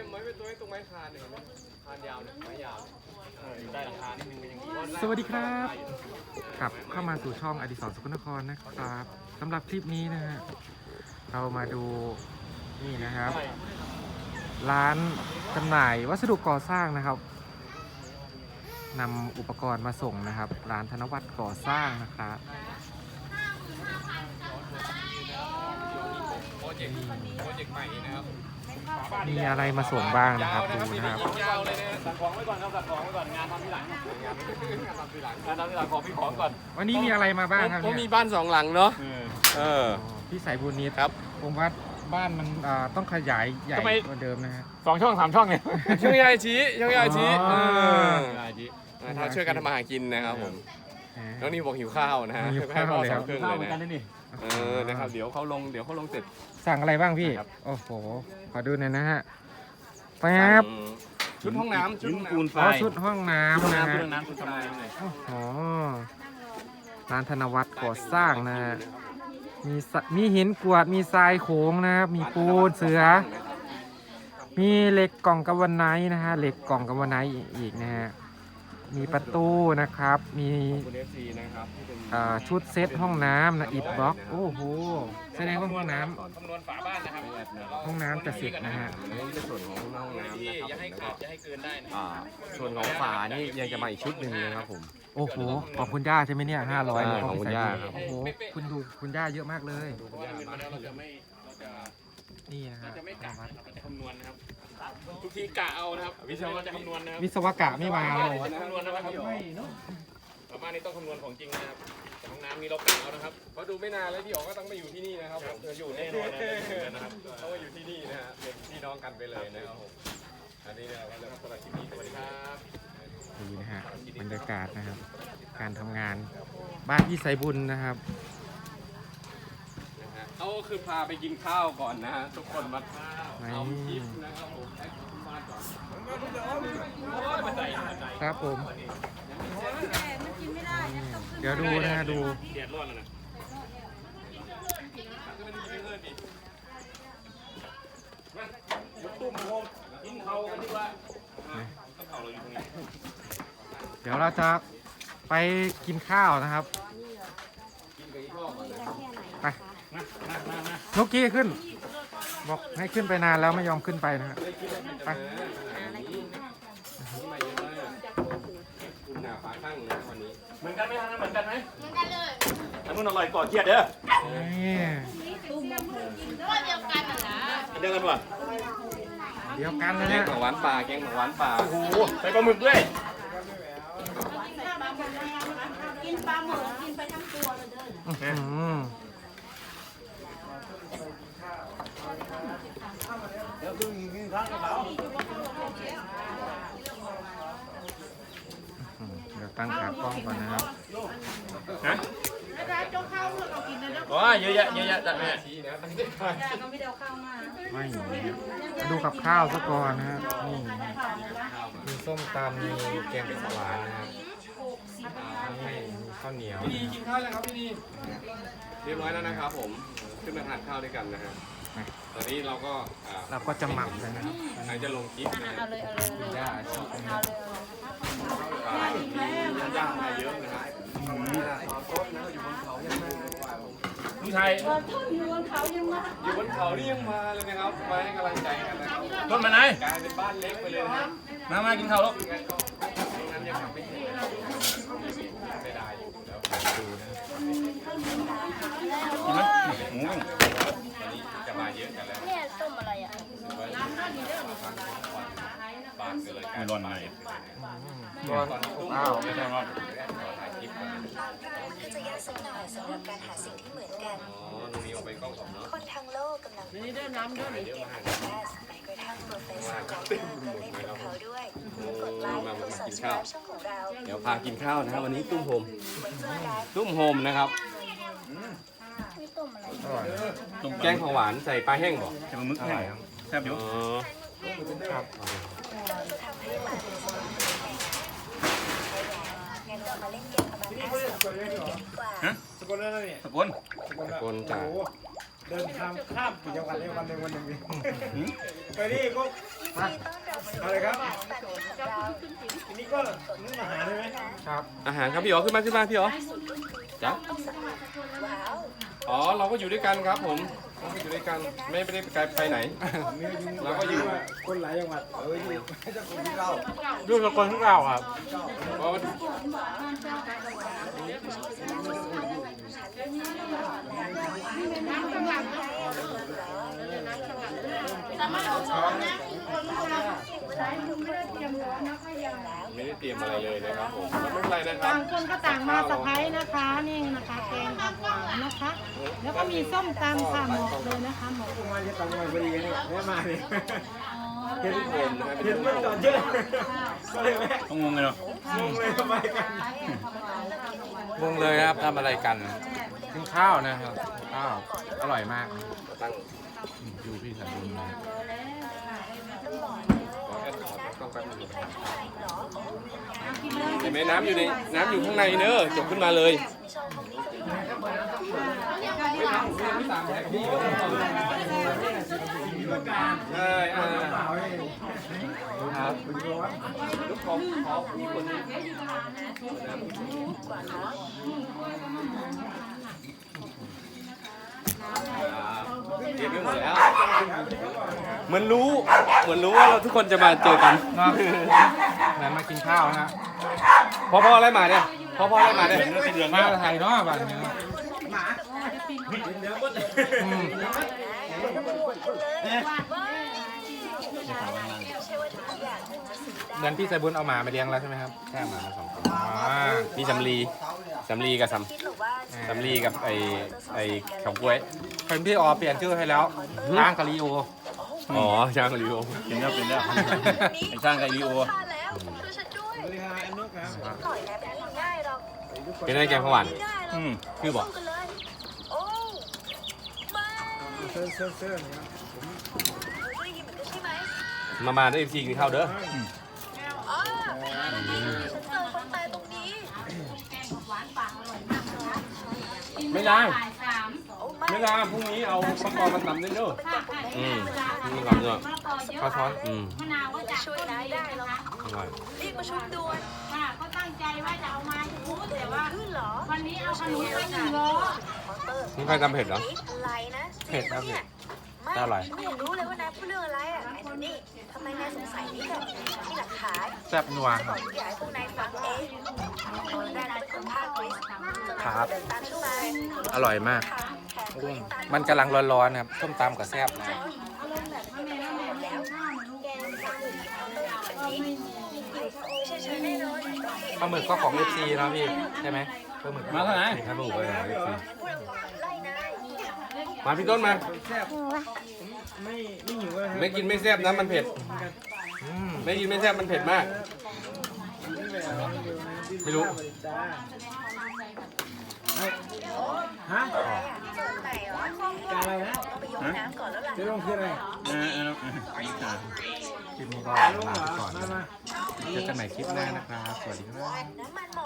เนี่ยไม้เป็นตัวไอ้ตรงไม้คานเนี่ยคานยาวเนี่ยไม้ยาวอยู่ใต้หลังคานิดนึงก็ยังดีสวัสดีครับกลับเข้ามาสู่ช่องอดิศรสกลนครนะครับสำหรับคลิปนี้นะฮะเรามาดูนี่นะครับ ร้านจำหน่ายวัสดุก่อสร้างนะครับนำอุปกรณ์มาส่งนะครับ ร้านธนวัฒน์ก่อสร้างนะครับโปรเจกต์โปรเจกต์ใหม่นะครับ มีอะไรมาส่งบ้างนะครับดูนะครับยาวเลยนะสั่งของไว้ก่อนครับสั่งของไว้ก่อนงานทำที่หลังงานทำทีหลังงานทำที่หลังของพี่ของก่อนวันนี้มีอะไรมาบ้างครับผมเนี่มียบ้านสองหลังเนาะเอออ๋อพี่สายบุญนิดครับผมว่าบ้านมันอ่าต้องขยายใหญ่ทำไมกว่าเดิมนะฮะสองช่องสามช่องเนี่ยช่วยยายชี้ช่วยยายชี้อ๋อเออได้จีถ้าช่วยกันทำมาหากินนะครับผมแหมแล้วนี่บอกหิวข้าวนะฮะหิวข้าวให้พ่อแล้วสองเครื่องข้าวเลเหมืยอนกันนะนี่นี่ เออนะครับเดี๋ยวเขาลงเดี๋ยวเขาลงเสร็จ สั่งอะไรบ้างพี่ ครับ โอ้โห ขอดูหน่อยนะฮะแป๊บชุดห้องน้ำชุดหินห้องปูนน้ำไฟอ๋อชุดห้องน้ำนะน้ำฮะ ชุดน้ำชุดทำอะไรเลยโอ้โหร้านธนวัฒน์ก่อสร้างนะฮะ มีสะมีหินกรวด มีทรายโขงนะครับ มีปูนเสือ มีเหล็กกล่องกำวันไนท์นะฮะ เหล็กกล่องกำวันไนท์อีกนะฮะ มีประตูนะครับ มีคุณเอฟซีนะครับที่เป็นเอ่อชุดเซตห้องน้ำนะอิฐบล็อก โอ้โห แสดงว่าห้องน้ำ คำนวณฝาบ้านนะครับห้องน้ำจะเสร็จนะฮะ อันนี้เป็นส่วนของห้องน้ำนะครับอย่าให้แล้วขาก็ดอย่าให้เกินได้นะอ่าส่วนของฝานี่ยังจะมาอีกชุดหนึ่งนะครับผม โอ้โห ของคุณย่าใช่ไหมเนี่ยห้าร้อยใช่ของคุณย่าครับ โอ้โห คุณดูคุณย่าเยอะมากเลยเราจะไม่เราจะนี่นะฮะจะไม่กะนะครับเราจะคำนวณนะครับ ทุกทีกะเอานะครับวิศวะเราจะคำนวณนะครับวิศวกะไม่มาเลยคำนวณนะครับฝาบ้านนี้ต้องคำนวณของจริงนะครับแต่ห้องน้ำนี้เรากะเอานะครับเพราะดูไม่นานแล้วพี่อ๋อก็ต้องมาอยู่ที่นี่นะครับผมจะอยู่แน่นอนนะครับเขามาอยู่ที่นี่นะฮะเป็นพี่น้องกันไปเลยนะครับผมอันนี้นะครับแล้วก็สำหรับคลิปนี้สวัสดีครับนี่นะฮะบรรยากาศนะครับ การทำงานบ้านพี่ไสบุญนะครับนะฮะเขา ก็คือพาไปกินข้าวก่อนนะฮะทุกคนมาไม่เอาคลิปนะครับผมให้คุณบ้านก่อนครับผมมันกินไม่ได้ยังต้องขึ้นเดี๋ยวดูนะฮะดู เดือดร้อนแล้วนะตุ้มโฮมกินเขากันดีกว่าเขาเราอยู่ตรงนี้เดี๋ยวเราจะไปกินข้าวนะครับไป นุกกี้ขึ้น บอกให้ขึ้นไปนานแล้วไม่ยอมขึ้นไปนะฮะไปคุณหนาฟ้าข้างนะวันนี้เหมือนกันไหมทางนั้นเหมือนกันไหมเหมือนกันเลยอันนู้นอร่อยก่อนเครียดเด้อนี่ก็เดียวกันนะอันเดียวกันป่ะเดี๋ยวกันนะแกงฮะผักหวานป่าแกงผักหวานป่าโอ้โหใส่ปลาหมึกด้วยกินปลาหมึกกินไปทั้งตัวเลยเด้อ อืมอืม เดี๋ยวตั้งขากล้องก่อนนะครับฮะแล้วได้เจ้าข้าวเพื่อเอากินนะเด้อโอ้ยเยอะแยะเยอะแยะจัดแม่ชี้นะตั้งใจถ่ายยาก็ไม่ได้เอาข้าวมาไม่มีนะครับมาดูกับข้าวซะก่อนนะครับนี่นะมีส้มตำมีแกงเป็ดสวานนะครับนี่มีข้าวเหนียวพี่ดีกินข้าวยังครับพี่ดีเรียบร้อยแล้วนะครับผม ขึ้นมาทานข้าวด้วยกันนะฮะ ตอนนี้เราก็อ่าเราก็จะหมักกันนะครับใครจะลงคลิปนะฮะเอาเลยเอาเลยเอาเลยย่าอาชีพนะคเอารับเลยอ่ามีย่างๆมาเยอะนะฮะลูกชายเอาเลยอยู่บนเขายังมาอยู่บนเขานี่ยังมาเลยนะครับมาให้กำลังใจกันนะครับต้นมาไหนกลายเป็นบ้านเล็กไปเลยนะครับมามากินข้าวลูกไม่งั้นยังทำไม่เสร็จไม่ได้อยู่แล้ว กินไหมหมู ต้มอะไรอะบ้านก็เลยกลาไม่ยร้อนไหนร้อนอ้าวไม่ร้อนถ่ายคลิปกันก็จะยากสักหน่อยสำหรับการหาสิ่งที่เหมือนกันอ๋อตรงนี้เอาไปกล้องสองเนาะคนทั้งโลกกำลังพูดนี่เด้อน้ำเด้อในเกมแคสแม้กระทั่งโปรเฟสเซอร์ก็เล่นกับเขาด้วยกดไลค์กด subscribe ช่องของเรา เดี๋ยวพากินข้าวนะครับวันนี้ตุ้มโฮมไว้เจอกันตุ้มโฮมนะครับนี่ ต้มอะไรอร่อยนะแกงของหวานใส่ปลาแห้งบ่จะมามึกแห้งแซ่บอยู่อ๋อครับเราจะทำให้มันเป็นสิ่งที่แข็งงั้นเรามาเล่นเกม Among Us กับเพื่อนกันดีกว่าฮะสกุลอะไรเนี่ยสกุลตะโกนจาก เดินทางข้ามกี่จังหวัดเลยวันหนึ่งวันหนึ่งดิไปนี่ก็ยินดีต้อนรับสู่อะไรครับแปดของเราทีนี้ก็นึ่งอาหารได้ไหมครับ อาหารครับพี่อ๋อขึ้นมาขึ้นมาพี่อ๋อจ้ะว้าว อ๋อเราก็อยู่ด้วยกันครับผมเราก็อยู่ด้วยกันไม่ไม่ได้ไปไกลไปไหน เราก็อยู่คนหลายจังหวัดเอ้ยอยู่เจ้าคนที่เก้าดูสกุลของเราครับเพราะว่าสามาราคนมาใช้คุณไม่เตรียมร้อนนะคะยังไม่ได้เตรียมอะไรเลยนะครับผมไม่เป็นไรนะครับต่างคนก็ต่างมาสะพ้ายนะคะนี่นะคะแกงผักหวานนะคะ แล้วก็มีส้มตำค่ะหมกเลยนะคะหมกมาจะตังมาพอดีกันนี่แม่มาเนี่ยเห็นทุกคนนะฮะเห็นมันก่อนเยอะก็เลยแม่ต้องงงเลยเนาะงงเลยทำไมกันงงเลยครับทำอะไรกันกินข้าวนะครับข้าวอร่อยมากดูพี่สายบุญนะดขอต้องแป๊บนึงเห็นไหมน้ำอยู่ในน้ำอยู่ข้างในเนอะจบขึ้นมาเลย ใช่อ่าเปล่าเลยครับลูกขอขอพี่คนนี้เตรียมไม่หมดแล้ว เหมือนรู้ เหมือนรู้ว่าเราทุกคนจะมาเจอกันเนาะเหมือนมากินข้าวนะฮะพ่อพ่ออะไรมาเนี่ยพ่อพ่ออะไรมาเนี่ยมาไทยเนาะบ้านนี้อืมใช่ว่าทุกอย่างจะซื้อได้ เหมือนพี่สายบุญเอาหมามาเลี้ยงแล้วใช่ไหมครับแค่หมามาสองตัวอ๋อมีสำลีสำลีกับสคิดหรือว่าำสำลีกับไอ้ไอ้ขาวกล้วยเป็นพี่ออเปลี่ยนชื่อให้แล้วร่างกะลีโออ๋อช่างริโอเป็นแล้วเป็นแล้วไอ้สร้างกับอีโอทานแล้วช่วยฉันด้วยสวัสดีครับอันนกครับปล่อยแล้วไม่ง่ายหรอกเป็นอะไรแกงขาวหวานไม่ง่ายหรอกอืมคือบอก สู้กันเลยโอ้ไม่ เซิร์ฟเซิร์ฟเซิร์ฟเนี่ยเคยได้ยินเหมือนกันใช่ไหมมามาได้เอฟซีกินข้าวเด้ออ๋อฉันเจอคนตายตรงนี้ ไม่ได้ บ่ายสามโอ้ไม่ไม่ได้พรุ่งนี้เอามะกอกมาตำด้วยเด้อค่ะค่ะอืมมะมีละความเยอะกอเยอะข้าวช้อนอืมมะนาวก็จากช่วยต้นนายนี้ได้นะหรอกคะอร่อยรีบประชุมด่วนค่ะก็ตั้งใจว่าจะเอามาทุกแต่ว่าขึ้นเหรอวันนี้เอาขนมไปหนึ่งโลมอเตอร์นี่ใครทำเผ็ดเหรออะไรนะเผ็ดครับจงปะเนี่ยไม่อร่อยไม่อยากรู้เลยว่านายพูดเรื่องอะไรอะไอ้คนนี่ทำไมนายสงสัยนี่แบบมีหลักฐานแซ่บนัวบอกทุกอย่างให้พวกนายฟังเองตอนแรกเป็นคนภาควิสครับเดินตามฉันมาอร่อยมากแถ มตัวเองตามมันกำลังร้อนๆนะครับส้มตำกับแซ่บนะแล้วแกงสั่งแบบนี้ไม่ใช่ฉันแน่นอนปลาหมึกก็ของ FC เนาะพี่ใช่ไหมปลาหมึกมาเท่าไหร่ครับลูกไปหน่อยพูดไล่นายมาพี่ต้นมาไม่ไม่หิวเลยไม่กินไม่แซ่บนะมันเผ็ดอืมไม่กินไม่แซ่บมันเผ็ดมาก ไม่รู้ฮะเจอไหนเหรอจะอะไรนะต้องไปยกน้ำก่อนแล้วล่ะจะลงคืออะไรเออเออเออคลิปนี้ก็ลงลาเหรอไปก่อนมามาเจอกันใหม่คลิปหน้านะครับ สวัสดีครับน้ำมันหมด